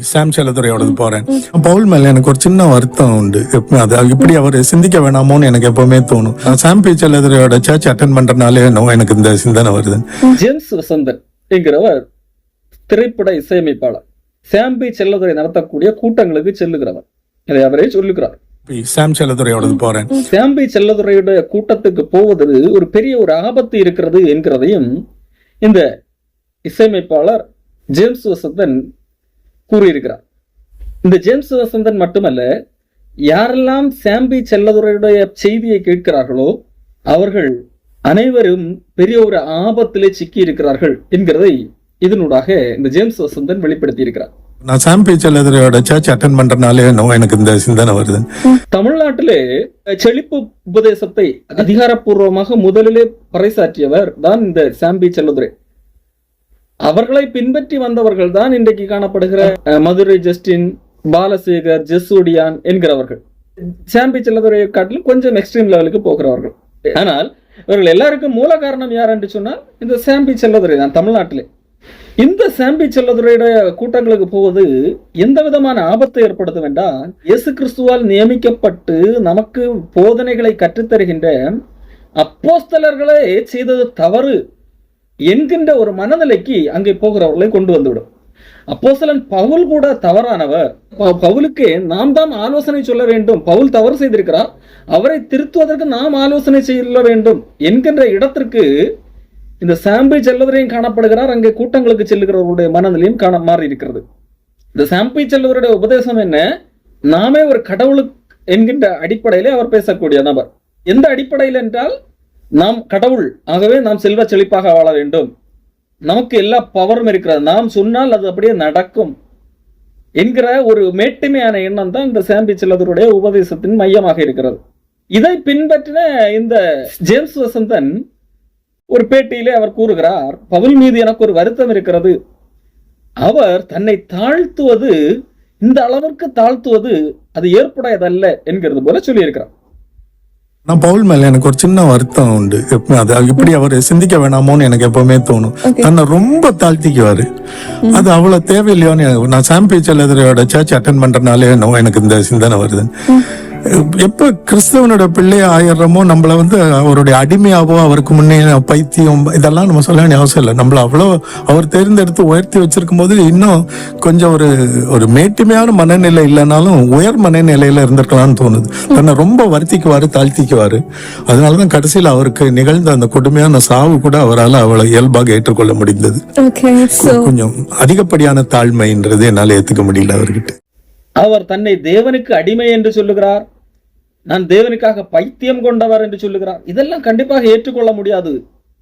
சாம் செல்லதுரையோடது போறேன். பவுல் மேல எனக்கு ஒரு சின்ன வருத்தம் உண்டு. அது இப்படி அவர் சிந்திக்க வேணாமோன்னு எனக்கு எப்பவுமே தோணும். நான் சாம் பி செல்லதுரையோட சர்ச் அட்டன் பண்றதுனாலே எனக்கு இந்த சிந்தனை வருது. ஜேம்ஸ் வசந்தன் என்கிறவர் திரைப்பட இசையமைப்பாளர். சாம்பி செல்லதுரை நடத்தக்கூடிய கூட்டங்களுக்கு செல்லுகிறவர். இதை அவரே சொல்லுகிறார். சாம் செல்லதுரையோடது போறேன். சாம்பி செல்லதுரையுடைய கூட்டத்துக்கு போவது ஒரு பெரிய ஒரு ஆபத்து இருக்கிறது என்கிறதையும் இந்த இசையமைப்பாளர் ஜேம்ஸ் வசந்தன் கூறியிருக்கிறார். இந்த ஜேம்ஸ் வசந்தன் மட்டுமல்ல யாரெல்லாம் சாம்பி செல்லதுரையுடைய செய்தியை கேட்கிறார்களோ அவர்கள் அனைவரும் பெரிய ஒரு ஆபத்திலே சிக்கி இருக்கிறார்கள் என்கிறதை இதனூடாக இந்த ஜேம்ஸ் வசந்தன் வெளிப்படுத்தி இருக்கிறார் நான் சாம் பி செல்லதுரையோட சர்ச் அட்டன் பண்றதுனாலே எனக்கு இந்த சிந்தனை வருது. தமிழ்நாட்டிலே செழிப்பு உபதேசத்தை அதிகாரப்பூர்வமாக முதலிலே பறைசாற்றியவர் தான் இந்த சாம்பி செல்லதுரை. அவர்களை பின்பற்றி வந்தவர்கள் தான் இன்றைக்கு காணப்படுகிற மதுரை ஜஸ்டின் பாலசேகர் ஜெசூடியான் என்கிறவர்கள். சாம்பி செல்லதுரையை காட்டிலும் கொஞ்சம் எக்ஸ்ட்ரீம் லெவலுக்கு போகிறவர்கள். ஆனால் இவர்கள் எல்லாருக்கும் மூல காரணம் யார் என்று சொன்னால் இந்த சாம்பி செல்லதுரை தான் தமிழ்நாட்டிலே. இந்த சாம்பி செல்லதுரையுடைய கூட்டங்களுக்கு போவது எந்த விதமான ஆபத்தை ஏற்படுத்தும் என்றால் இயேசு கிறிஸ்துவால் நியமிக்கப்பட்டு நமக்கு போதனைகளை கற்றுத்தருகின்ற அப்போஸ்தலர்களே செய்தது தவறு. என்கின்ற ஒரு மனநிலைக்கு அங்கே போகிறவர்களை கொண்டு வந்துவிடும். அப்போசலன் பவுல் கூட தவறானவர். பவுலுக்கு நாம் தான் ஆலோசனை சொல்ல வேண்டும். பவுல் தவறு செய்திருக்கிறார். அவரை திருத்துவதற்கு நாம் ஆலோசனை சொல்ல வேண்டும் என்கின்ற இடத்திற்கு இந்த சாம்பி செல்வதரையும் காணப்படுகிறார். அங்கே கூட்டங்களுக்கு செல்லுகிறவருடைய மனநிலையும் காண மாறி இருக்கிறது இந்த சாம்பி செல்வருடைய உபதேசம் என்ன? நாமே ஒரு கடவுளுக்கு என்கின்ற அடிப்படையிலே அவர் பேசக்கூடிய நபர். எந்த அடிப்படையில் என்றால் நாம் கடவுள் ஆகவே நாம் செல்வ செழிப்பாக வாழ வேண்டும். நமக்கு எல்லா பவரும் இருக்கிறது. நாம் சொன்னால் அது அப்படியே நடக்கும். என்கிற ஒரு மேட்டுமையான எண்ணம் தான் இந்த சாம்பி செல்லதருடைய உபதேசத்தின் மையமாக இருக்கிறது. இதை பின்பற்றின இந்த ஜேம்ஸ் வசந்தன் ஒரு பேட்டியிலே அவர் கூறுகிறார் பவுல் மீது எனக்கு ஒரு வருத்தம் இருக்கிறது. அவர் தன்னை தாழ்த்துவது இந்த அளவிற்கு தாழ்த்துவது அது ஏற்புடையதல்ல என்கிறது போல சொல்லியிருக்கிறார். நான் பவுல் மேல எனக்கு ஒரு சின்ன வருத்தம் உண்டு. எப்ப- அது இப்படி அவர் சிந்திக்க வேணாமோன்னு எனக்கு எப்பவுமே தோணும். தன்னை ரொம்ப தாழ்த்திக்குவாரு. அது அவ்வளவு தேவையில்லையோன்னு நான் சாம் பி செல்லதுரையோட சர்ச் அட்டன் பண்றதுனாலே எனக்கு இந்த சிந்தனை வருது. எப்ப கிறிஸ்தவனோட பிள்ளைய ஆயிடுறோமோ நம்மள வந்து அவருடைய அடிமையாவோ அவருக்கு முன்னே பைத்தியம் இதெல்லாம் நம்ம சொல்ல வேண்டிய அவசியம் இல்லை. நம்மள அவ்வளோ அவர் தேர்ந்தெடுத்து உயர்த்தி வச்சிருக்கும் போது இன்னும் கொஞ்சம் ஒரு ஒரு மேட்டுமையான மனநிலை இல்லைனாலும் உயர் மனநிலையில இருந்திருக்கலாம்னு தோணுது. தன்னை ரொம்ப வருத்திக்குவாரு தாழ்த்திக்குவாரு. அதனாலதான் கடைசியில் அவருக்கு நிகழ்ந்த அந்த கொடுமையான சாவு கூட அவரால் அவ்வளவு இயல்பாக ஏற்றுக்கொள்ள முடிந்தது. கொஞ்சம் அதிகப்படியான தாழ்மைன்றது என்னால ஏத்துக்க முடியல அவர்கிட்ட. அவர் தன்னை தேவனுக்கு அடிமை என்று சொல்லுகிறார். நான் தேவனுக்காக பைத்தியம் கொண்டவர் என்று சொல்லுகிறார். இதெல்லாம் கண்டிப்பாக ஏற்றுக்கொள்ள முடியாது.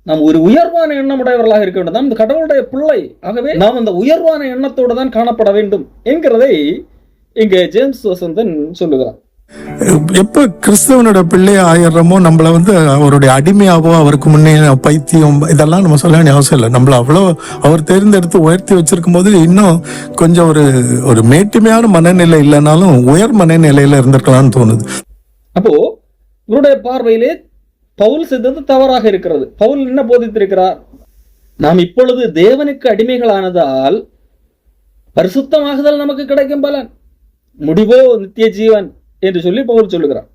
நாம் ஒரு உயர்வான எண்ணம் உடையவர்களாக இருக்க வேண்டும். நாம் இந்த கடவுளுடைய பிள்ளை. ஆகவே நாம் அந்த உயர்வான எண்ணத்தோடு தான் காணப்பட வேண்டும் என்கிறதை இங்கே ஜேம்ஸ் வசந்தன் சொல்லுகிறார். எப்ப கிறிஸ்தவனோட பிள்ளை ஆயிடுறோமோ நம்மளை வந்து அவருடைய அடிமையாவோ அவருக்கு முன்னே பைத்தியம் இதெல்லாம் நம்ம சொல்ல வேண்டிய அவசியம் இல்லை. நம்மளை அவ்வளோ அவர் தேர்ந்தெடுத்து உயர்த்தி வச்சிருக்கும் போது இன்னும் கொஞ்சம் ஒரு ஒரு மேட்டுமையான மனநிலை இல்லைனாலும் உயர் மனநிலையில இருந்திருக்கலாம்னு தோணுது. அப்போ இவருடைய பார்வையிலே பவுல் செய்தது தவறாக இருக்கிறது. பவுல் என்ன போதித்திருக்கிறார்? நாம் இப்பொழுது தேவனுக்கு அடிமைகளானதால் பரிசுத்தமாகுதல் நமக்கு கிடைக்கும் பலன். முடிவோ நித்திய ஜீவன். என்று சொல்லி பவுல் சொல்லுகிறார்.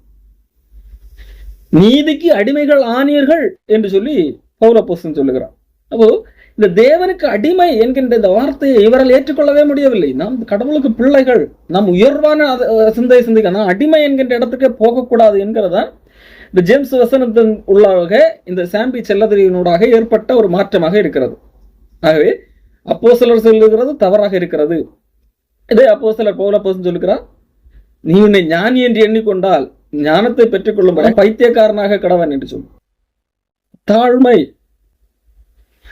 நீதிக்கு அடிமைகள் ஆனீர்கள் என்று சொல்லி பௌரப்போசன் சொல்லுகிறார். அப்போ இந்த தேவனுக்கு அடிமை என்கின்ற இந்த வார்த்தையை இவரால் ஏற்றுக்கொள்ளவே முடியவில்லை. நாம் கடவுளுக்கு பிள்ளைகள் நாம் உயர்வான சிந்தை சிந்திக்கணும் அடிமை என்கின்ற இடத்துக்கே போகக்கூடாது என்கிறதான் இந்த ஜேம்ஸ் வசனத்தின் உள்ளாக இந்த சாம்பி செல்லதிரியினூடாக ஏற்பட்ட ஒரு மாற்றமாக இருக்கிறது. ஆகவே அப்போ சிலர் சொல்லுகிறது தவறாக இருக்கிறது. இதே அப்போ சிலர் பௌலப்போசன் சொல்லுகிறார் நீ உன்னை ஞானி என்று எண்ணிக்கொண்டால் ஞானத்தை பெற்றுக்கொள்ளும் வரை பைத்தியக்காரனாக கடவன் என்று சொல். தாழ்மை.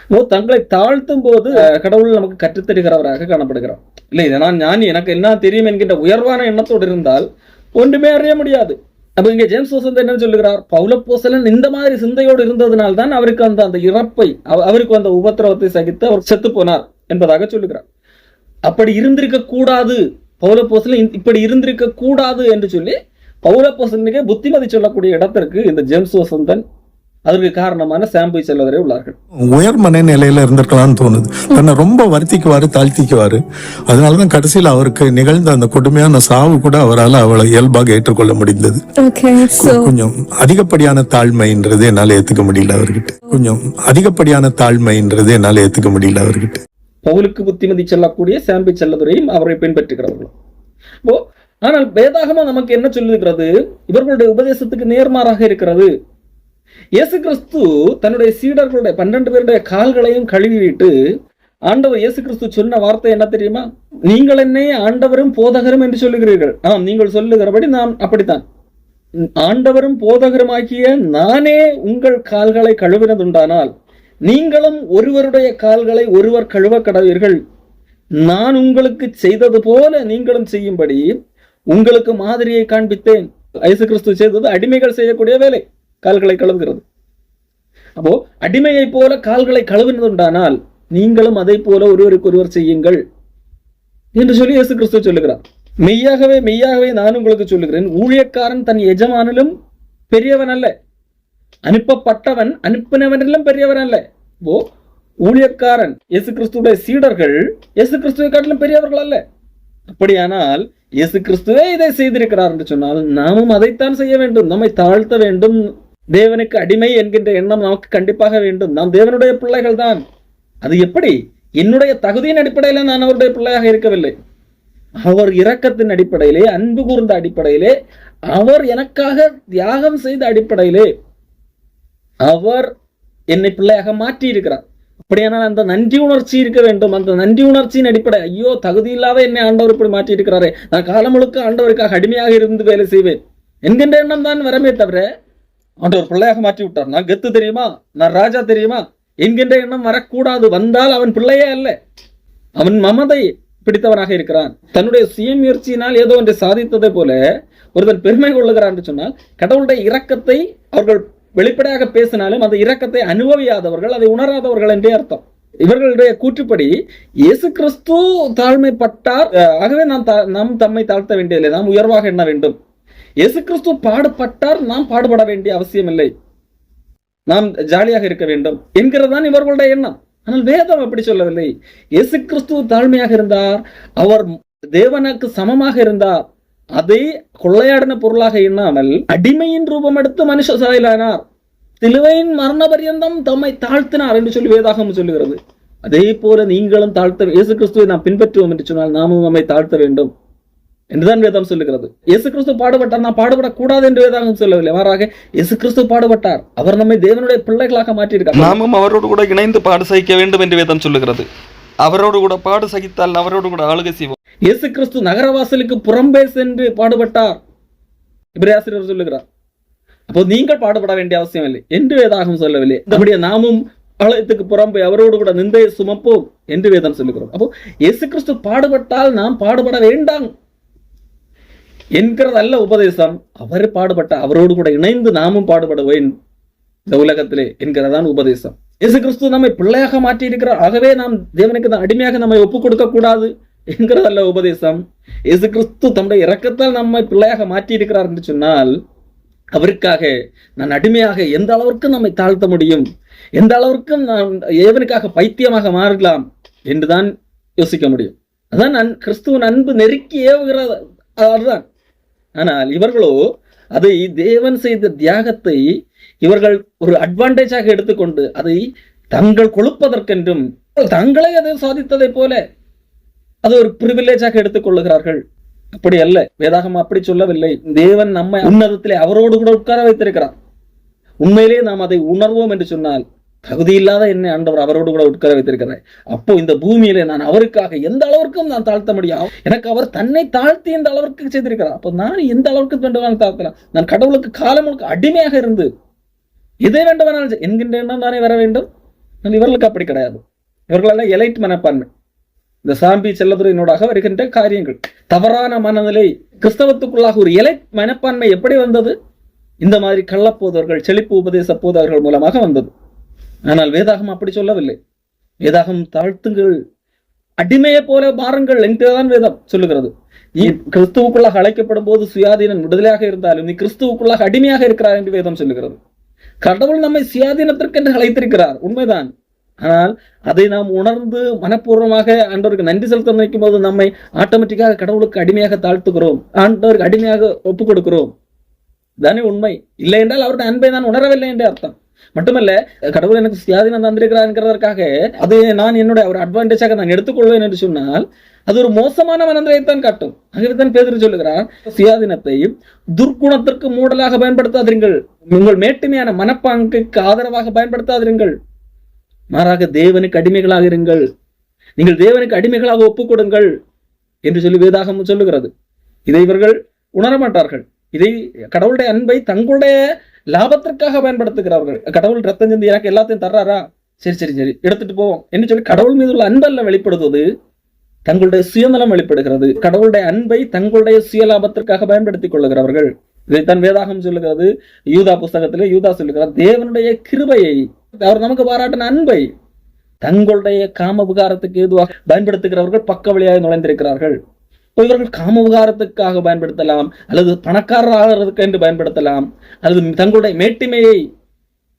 ஓ தங்களை தாழ்த்தும் போது கடவுள் நமக்கு கற்றுத்தருகிறவராக காணப்படுகிறார். இல்லை இதை நான் ஞானி எனக்கு என்ன தெரியும் என்கின்ற உயர்வான எண்ணத்தோடு இருந்தால் ஒன்றுமே அறிய முடியாது. அப்ப இங்க ஜேம்ஸ் வசந்த் என்ன சொல்லுகிறார்? பௌலப்போசலன் இந்த மாதிரி சிந்தையோடு இருந்ததனால் தான் அவருக்கு அந்த அந்த இறப்பை அவ- அவருக்கு அந்த உபத்திரவத்தை சகித்து அவர் செத்து போனார் என்பதாக சொல்லுகிறார். அப்படி இருந்திருக்க கூடாது பௌலப்போசலன் இந்த- இப்படி இருந்திருக்க கூடாது என்று சொல்லி பௌலப்போசனுக்கே புத்திமதி சொல்லக்கூடிய இடத்திற்கு இந்த ஜேம்ஸ் வசந்தன் அதற்கு காரணமான சாம்பு செல்வதரே உள்ளார்கள். உயர் மனநிலையில இருந்திருக்கலாம்னு தோணுது. தன்னை ரொம்ப வருத்திக்குவாரு தாழ்த்திக்குவாரு. அதனாலதான் கடைசியில் அவருக்கு நிகழ்ந்த அந்த கொடுமையான சாவு கூட அவரால் அவளை இயல்பாக ஏற்றுக்கொள்ள முடிந்தது. Okay, so கொஞ்சம் அதிகப்படியான தாழ்மைன்றது என்னால ஏத்துக்க முடியல அவர்கிட்ட. கொஞ்சம் அதிகப்படியான தாழ்மைன்றது என்னால ஏத்துக்க முடியல அவர்கிட்ட. பவுலுக்கு புத்திமதி செல்லக்கூடிய சாம்பி செல்லதுரையும் அவரை பின்பற்றுகிறவர்களும் ஓ ஆனால் வேதாகமா நமக்கு என்ன சொல்லுகிறது? இவர்களுடைய உபதேசத்துக்கு நேர்மாறாக இருக்கிறது. இயேசு கிறிஸ்து தன்னுடைய சீடர்களுடைய பன்னெண்டு பேருடைய கால்களையும் கழுவிவிட்டு ஆண்டவர் இயேசு கிறிஸ்து சொன்ன வார்த்தை என்ன தெரியுமா? நீங்கள் என்னை ஆண்டவரும் போதகரும் என்று சொல்லுகிறீர்கள். ஆம் நீங்கள் சொல்லுகிறபடி நாம் அப்படித்தான். ஆண்டவரும் போதகருமாகிய நானே உங்கள் கால்களை கழுவினதுண்டானால் நீங்களும் ஒருவருடைய கால்களை ஒருவர் கழுவ கடவீர்கள் நான் உங்களுக்கு செய்தது போல நீங்களும் செய்யும்படி உங்களுக்கு மாதிரியை காண்பித்தேன். இயேசு கிறிஸ்து செய்தது அடிமைகள் செய்யக்கூடிய வேலை கால்களை கழுவுகிறது. அப்போ அடிமையை போல கால்களை கழுவினதுண்டானால் நீங்களும் அதை போல ஒருவருக்கு ஒருவர் செய்யுங்கள் என்று சொல்லி இயேசு கிறிஸ்து சொல்லுகிறார். மெய்யாகவே மெய்யாகவே நான் உங்களுக்கு சொல்லுகிறேன். ஊழியக்காரன் தன் எஜமானிலும் பெரியவன் அல்ல. அனுப்பப்பட்டவன் அனுப்பினவனிலும் பெரியவன் அல்ல. ஓ ஊழியக்காரன் இயேசு கிறிஸ்துடைய சீடர்கள் இயேசு கிறிஸ்துவை காட்டிலும் பெரியவர்கள் அல்ல. அப்படியானால் இயேசு கிறிஸ்துவே இதை செய்திருக்கிறார் என்று சொன்னால் நாமும் அதைத்தான் செய்ய வேண்டும் நம்மை தாழ்த்த வேண்டும். தேவனுக்கு அடிமை என்கின்ற எண்ணம் நமக்கு கண்டிப்பாக வேண்டும். நாம் தேவனுடைய பிள்ளைகள் தான். அது எப்படி? என்னுடைய தகுதியின் அடிப்படையில் நான் அவருடைய பிள்ளையாக இருக்கவில்லை. அவர் இரக்கத்தின் அடிப்படையிலே அன்பு கூர்ந்த அடிப்படையிலே அவர் எனக்காக தியாகம் செய்த அடிப்படையிலே அவர் என்னை பிள்ளையாக மாற்றி இருக்கிறார் அப்படியானால் அந்த நன்றி உணர்ச்சி இருக்க வேண்டும். அந்த நன்றி உணர்ச்சியின் அடிப்படை ஐயோ தகுதி இல்லாத என்னை ஆண்டவர் இப்படி மாற்றி இருக்கிறாரே நான் காலம் முழுக்க ஆண்டவருக்காக அடிமையாக இருந்து வேலை செய்வேன். என்கின்ற எண்ணம் தான் வரமே தவிர ஆண்டவர் பிள்ளையாக மாற்றி விட்டார் நான் கெத்து தெரியுமா? நான் ராஜா தெரியுமா? என்கின்ற எண்ணம் வரக்கூடாது. வந்தால் அவன் பிள்ளையே அல்ல. அவன் மமதை பிடித்தவனாக இருக்கிறான். தன்னுடைய சுய முயற்சியினால் ஏதோ ஒன்றை சாதித்ததை போல ஒருதன் பெருமை கொள்ளுகிறான் என்று சொன்னால் கடவுளுடைய இரக்கத்தை அவர்கள் வெளிப்படையாக பேசினாலும் அந்த இரக்கத்தை அனுபவியாதவர்கள் அதை உணராதவர்கள் என்றே அர்த்தம். இவர்களுடைய கூற்றுப்படி இயேசு கிறிஸ்து தாழ்மைப்பட்டார் ஆகவே நாம் நாம் தம்மை தாழ்த்த வேண்டியதில்லை நாம் உயர்வாக எண்ண வேண்டும். இயேசு கிறிஸ்து பாடுபட்டார் நாம் பாடுபட வேண்டிய அவசியம் இல்லை நாம் ஜாலியாக இருக்க வேண்டும் என்கிறதான் இவர்களுடைய எண்ணம். ஆனால் வேதம் அப்படி சொல்லவில்லை. இயேசு கிறிஸ்து தாழ்மையாக இருந்தார் அவர் தேவனுக்கு சமமாக இருந்தார். அதை கொள்ளையாடின பொருளாக எண்ணாமல் அடிமையின் ரூபம் எடுத்து மனுஷ சாயலானார். சிலுவையின் மரண பரியந்தம் தம்மை தாழ்த்தினார் என்று சொல்லி வேதாகம் சொல்லுகிறது. அதே போல நீங்களும் தாழ்த்த இயேசு கிறிஸ்துவை நாம் பின்பற்றுவோம் என்று சொன்னால் நாமும் நம்மை தாழ்த்த வேண்டும் என்றுதான் வேதம் சொல்லுகிறது. இயேசு கிறிஸ்து பாடுபட்டார் நான் பாடுபடக்கூடாது என்று வேதாகம் சொல்லவில்லை. மாறாக இயேசு கிறிஸ்து பாடுபட்டார். அவர் நம்மை தேவனுடைய பிள்ளைகளாக மாற்றியிருக்கார். நாமும் அவரோடு கூட இணைந்து பாடு சகிக்க வேண்டும் என்று வேதம் சொல்லுகிறது. அவரோடு கூட பாடு சகித்தால் அவரோடு கூட ஆளுகை செய்வோம். இயேசு கிறிஸ்து நகரவாசலுக்கு புறம்பே சென்று பாடுபட்டார். இப்ராசிரியர் சொல்லுகிறார். அப்போ நீங்கள் பாடுபட வேண்டிய அவசியம் இல்லை. என்று வேதாகம் சொல்லவில்லை. நம்முடைய நாமும் ஆலயத்துக்கு புறம்பே அவரோடு கூட நிந்தையை சுமப்போம் என்று வேதம் சொல்லுகிறோம் அப்போ இயேசு கிறிஸ்து பாடுபட்டால் நாம் பாடுபட வேண்டாம் என்கிறதல்ல உபதேசம். அவர் பாடுபட்ட அவரோடு கூட இணைந்து நாமும் பாடுபடுவேன் இந்த உலகத்திலே என்கிறதான் உபதேசம். இயேசு கிறிஸ்து நம்மை பிள்ளையாக மாற்றி இருக்கிறார் ஆகவே நாம் தேவனுக்கு தான் அடிமையாக நம்மை ஒப்புக் கொடுக்க கூடாது என்கிறதல்ல உபதேசம். இயேசு கிறிஸ்து தம்முடைய இரக்கத்தால் நம்மை பிள்ளையாக மாற்றி இருக்கிறார் என்று சொன்னால் அவருக்காக நான் அடிமையாக எந்த அளவிற்கு நம்மை தாழ்த்த முடியும்? எந்த அளவிற்கு நான் ஏவனுக்காக பைத்தியமாக மாறலாம்? என்றுதான் யோசிக்க முடியும். அதான் நான் கிறிஸ்துவின் அன்பு நெருக்கி ஏவுகிற அதுதான். ஆனால் இவர்களோ அதை தேவன் செய்த தியாகத்தை இவர்கள் ஒரு அட்வான்டேஜாக எடுத்துக்கொண்டு அதை தங்கள் கொழுப்பதற்கென்றும் தங்களை அதை சாதித்ததை போல அது ஒரு பிரிவிலேஜாக எடுத்துக்கொள்ளுகிறார்கள். அப்படி அல்ல. வேதாகம் அப்படி சொல்லவில்லை. தேவன் நம்மை உன்னதத்திலே அவரோடு கூட உட்கார வைத்திருக்கிறார். உண்மையிலேயே நாம் அதை உணர்வோம் என்று சொன்னால் தகுதி இல்லாத என்னை ஆண்டவர் அவரோடு கூட உட்கார வைத்திருக்கிறார். அப்போ இந்த பூமியிலே நான் அவருக்காக எந்த அளவிற்கும் நான் தாழ்த்த முடியும். எனக்கு அவர் தன்னை தாழ்த்தி இந்த அளவிற்கு செய்திருக்கிறார். அப்போ நான் எந்த அளவிற்கு வேண்டுமானாலும் தாழ்த்தலாம்? நான் கடவுளுக்கு காலம் முழுக்க அடிமையாக இருந்து எதை வேண்டுமானாலும் என்கின்ற எண்ணம் தானே வர வேண்டும்? இவர்களுக்கு அப்படி கிடையாது. இவர்களெல்லாம் எலைட் மனப்பான்மை. இந்த சாம்பி செல்லதுரையினூடாக வருகின்ற காரியங்கள். தவறான மனநிலை. கிறிஸ்தவத்துக்குள்ளாக ஒரு எலை மனப்பான்மை எப்படி வந்தது? இந்த மாதிரி கள்ளப்போதவர்கள் செழிப்பு உபதேச போதவர்கள் மூலமாக வந்தது. ஆனால் வேதாகம் அப்படி சொல்லவில்லை. வேதாகம் தாழ்த்துங்கள். அடிமையை போல மாறுங்கள் என்றுதான் வேதம் சொல்லுகிறது. நீ கிறிஸ்துவுக்குள்ளாக அழைக்கப்படும் போது சுயாதீனன் விடுதலையாக இருந்தாலும் நீ கிறிஸ்துவுக்குள்ளாக அடிமையாக இருக்கிறார் என்று வேதம் சொல்லுகிறது. கடவுள் நம்மை சுயாதீனத்திற்கென்று அழைத்திருக்கிறார். உண்மைதான். ஆனால் அதை நாம் உணர்ந்து மனப்பூர்வமாக ஆண்டவருக்கு நன்றி செலுத்த நினைக்கும் போது நம்மை ஆட்டோமேட்டிக்காக கடவுளுக்கு அடிமையாக தாழ்த்துகிறோம். ஆண்டவருக்கு அடிமையாக ஒப்புக் கொடுக்கிறோம் தானே உண்மை. இல்லை என்றால் அவருடைய அன்பை நான் உணரவில்லை என்று அர்த்தம். மட்டுமல்ல கடவுள் எனக்கு சுயாதீனம் தந்திருக்கிறார் என்கிறதற்காக அது நான் என்னுடைய ஒரு அட்வான்டேஜாக நான் எடுத்துக்கொள்வேன் என்று சொன்னால் அது ஒரு மோசமான மனநிலையைத்தான் காட்டும். ஆகவே பேதர் சொல்லுகிறார் சுயாதீனத்தை துர்க்குணத்திற்கு மூடலாக பயன்படுத்தாதீர்கள் உங்கள் மேட்டுமையான மனப்பாங்குக்கு ஆதரவாக பயன்படுத்தாதீர்கள் மாறாக தேவனுக்கு அடிமைகளாக இருங்கள். நீங்கள் தேவனுக்கு அடிமைகளாக ஒப்புக்கொடுங்கள் என்று சொல்லி வேதாகம் சொல்லுகிறது. இதை இவர்கள் உணர மாட்டார்கள் இதை கடவுளுடைய அன்பை தங்களுடைய லாபத்திற்காக பயன்படுத்துகிறார்கள். கடவுள் ரத்தம் சிந்தி எனக்கு எல்லாத்தையும் தர்றாரா? சரி சரி சரி. எடுத்துட்டு போவோம். என்று சொல்லி கடவுள் மீது உள்ள அன்பல்ல வெளிப்படுத்துவது தங்களுடைய சுயநலம் வெளிப்படுகிறது. கடவுளுடைய அன்பை தங்களுடைய சுயலாபத்திற்காக பயன்படுத்திக் கொள்ளுகிறவர்கள். இதைத்தான் வேதாகம் சொல்லுகிறது. யூதா புஸ்தகத்திலே யூதா சொல்லுகிறார் தேவனுடைய கிருபையை அவர் நமக்கு பாராட்டின அன்பை தங்களுடைய காம விகாரத்துக்கு ஏதுவாக பயன்படுத்துகிறவர்கள் பக்க வழியாக நுழைந்திருக்கிறார்கள். இவர்கள் காம விகாரத்துக்காக பயன்படுத்தலாம் அல்லது பணக்காரராகிறதுக்கு என்று பயன்படுத்தலாம் அல்லது தங்களுடைய மேட்டிமையை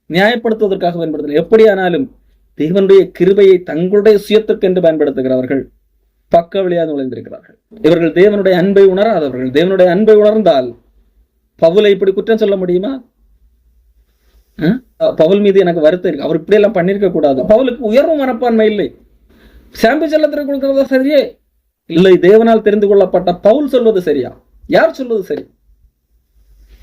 நியாயப்படுத்துவதற்காக பயன்படுத்தலாம். எப்படியானாலும் தேவனுடைய கிருபையை தங்களுடைய சுயத்திற்கு என்று பயன்படுத்துகிறவர்கள் பக்க வழியாக நுழைந்திருக்கிறார்கள். இவர்கள் தேவனுடைய அன்பை உணராதவர்கள். தேவனுடைய அன்பை உணர்ந்தால் பவுலை இப்படி குற்றம் சொல்ல முடியுமா? பவுல் மீது எனக்கு வருத்தம் இருக்கு. அவர் இப்படி எல்லாம் பண்ணிருக்க கூடாது பவுலுக்கு உயர்வு மனப்பான்மை இல்லை. சாம்பி செல்லத்திற்கு கொடுக்கிறதா சரியே? இல்லை தேவனால் தெரிந்து கொள்ளப்பட்ட பவுல் சொல்வது சரியா? யார் சொல்வது சரி?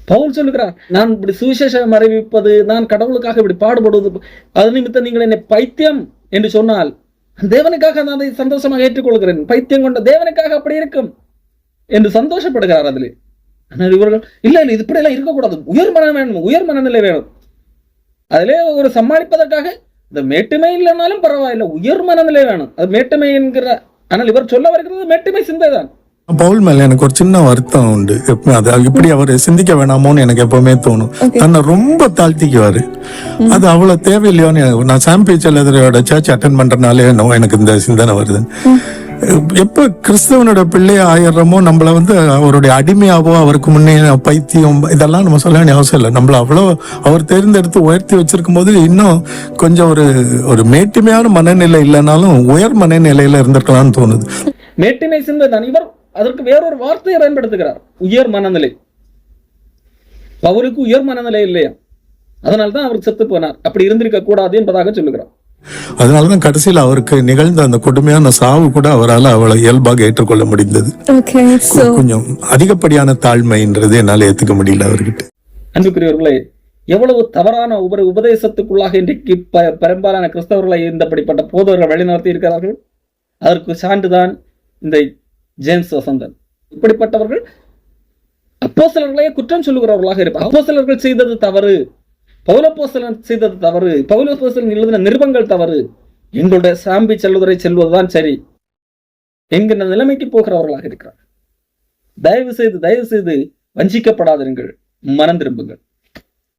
பவுல் சொல்லுகிறார் நான் இப்படி சுவிசேஷம் அறிவிப்பது நான் கடவுளுக்காக இப்படி பாடுபடுவது. அது நிமித்தம் நீங்கள் என்னை பைத்தியம் என்று சொன்னால் தேவனுக்காக நான் அதை சந்தோஷமாக ஏற்றுக்கொள்கிறேன். பைத்தியம் கொண்ட தேவனுக்காக அப்படி இருக்கும் என்று சந்தோஷப்படுகிறார் அதில். ஆனால் இவர்கள் இல்ல இல்ல இது இப்படி எல்லாம் இருக்கக்கூடாது. உயர் மனம் வேணும் உயர் மனநிலை வேணும். அதிலே ஒரு சமாளிப்பதற்காக இந்த மேட்டுமை இல்லைனாலும் பரவாயில்ல. உயர் மனநிலை வேணும். அது மேட்டுமை என்கிற ஆனால் இவர் சொல்ல வருகிறது மேட்டுமை சிந்தை தான் பவுல் மேல எனக்கு ஒரு சின்ன வருத்தம் உண்டு. எப்பவுமே அது இப்படி அவர் சிந்திக்க வேணாமோன்னு எனக்கு எப்பவுமே தோணும். தன்னை ரொம்ப தாழ்த்திக்குவாரு. அது அவ்வளவு தேவையில்லையோன்னு நான் சாம் பேச்சலோட சர்ச் அட்டன் பண்றதுனாலே என்னவோ எனக்கு இந்த சிந்தனை வருது. எப்ப கிறிஸ்தவனோட பிள்ளை ஆயிடுறோமோ நம்மள வந்து அவருடைய அடிமையாவோ அவருக்கு முன்னே பைத்தியம் இதெல்லாம் நம்ம சொல்ல வேண்டிய அவசியம் இல்லை. நம்மள அவ்வளோ அவர் தேர்ந்தெடுத்து உயர்த்தி வச்சிருக்கும் போது இன்னும் கொஞ்சம் ஒரு ஒரு மேட்டுமையான மனநிலை இல்லைனாலும் உயர் மனநிலையில இருந்திருக்கலாம்னு தோணுது. மேட்டுமை சிந்தை அனைவர் இவர் அதற்கு வேறொரு வார்த்தையை பயன்படுத்துகிறார். உயர் மனநிலை. பவுலுக்கு உயர் மனநிலை இல்லையா? அதனால தான் அவர் செத்து போனார். அப்படி இருந்திருக்க கூடாது என்பதாக சொல்லுகிறார். அதனாலதான் கடைசியில் அவருக்கு நிகழ்ந்த அந்த கொடுமையான சாவு கூட அவரால் அவளை இயல்பாக ஏற்றுக்கொள்ள முடிந்தது. கொஞ்சம் அதிகப்படியான தாழ்மைன்றது என்னால ஏத்துக்க முடியல அவர்கிட்ட. அன்புக்குரியவர்களே எவ்வளவு தவறான உபர உபதேசத்துக்குள்ளாக இன்றைக்கு பெரும்பாலான கிறிஸ்தவர்களை இந்தப்படிப்பட்ட போதவர்கள் வழிநடத்தி இருக்கிறார்கள். அதற்கு சான்றுதான் இந்த ஜேம்ஸ் வசந்தன். இப்படிப்பட்டவர்கள் அப்போஸ்தலர்களையே குற்றம் சொல்லுகிறவர்களாக இருப்பார் அப்போஸ்தலர்கள் செய்தது தவறு. பௌலப்போசலன் செய்தது தவறு. பௌலப்போசலன் எழுதின நிருபங்கள் தவறு. எங்களுடைய சாம்பி செல்வதுரை செல்வதுதான் சரி. என்கிற நிலைமைக்கு போகிறவர்களாக இருக்கிறார். தயவு செய்து தயவு செய்து வஞ்சிக்கப்படாதீர்கள் மனம் திரும்புங்கள்.